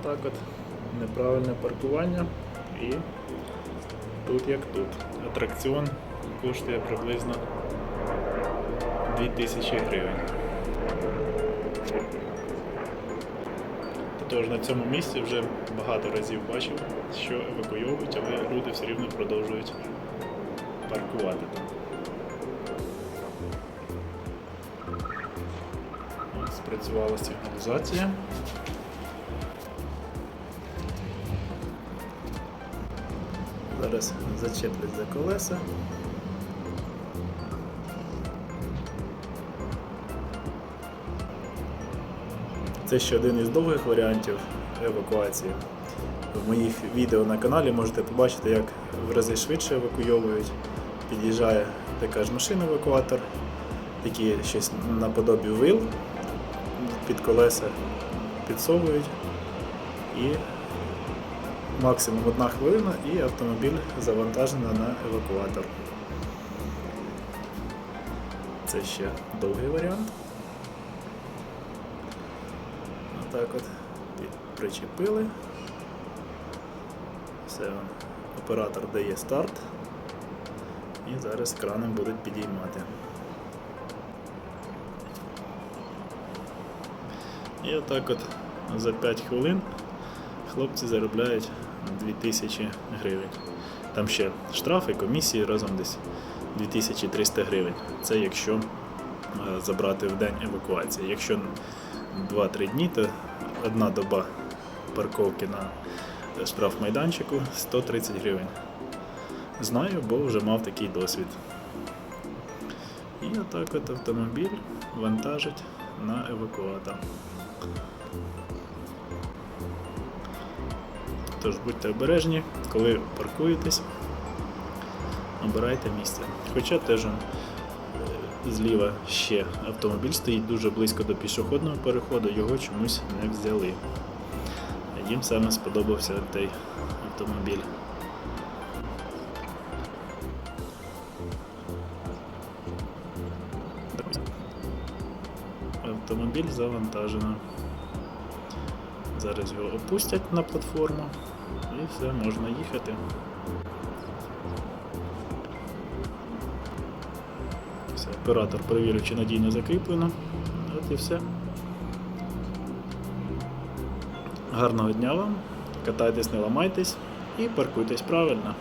Отак от неправильне паркування і тут як тут. Атракціон коштує приблизно 2000 гривень. Тож на цьому місці вже багато разів бачив, що евакуйовують, але люди все рівно продовжують паркувати там. Спрацювала сигналізація. Зараз зачеплять за колеса. Це ще один із довгих варіантів евакуації. В моїх відео на каналі можете побачити, як в рази швидше евакуйовують. Під'їжджає така ж машина евакуатор, які щось наподобі вил під колеса підсовують і максимум одна хвилина і автомобіль завантажено на евакуатор. Це ще довгий варіант. Отак от причепили. Все, оператор дає старт. І зараз краном будуть підіймати. І отак от за 5 хвилин хлопці заробляють 2000 гривень. Там ще штрафи, комісії разом десь 2300 гривень. Це якщо е, забрати в день евакуації. Якщо 2-3 дні, то одна доба парковки на штрафмайданчику 130 гривень. Знаю, бо вже мав такий досвід. І отак от автомобіль вантажить на евакуатор. Тож будьте обережні, коли паркуєтесь, обирайте місце. Хоча теж е, зліва ще автомобіль стоїть дуже близько до пішохідного переходу, його чомусь не взяли. Їм саме сподобався той автомобіль. Автомобіль завантажено. Зараз його опустять на платформу і все, можна їхати. Все, оператор перевірив, чи надійно закріплено. От і все. Гарного дня вам, катайтесь, не ламайтесь і паркуйтесь правильно.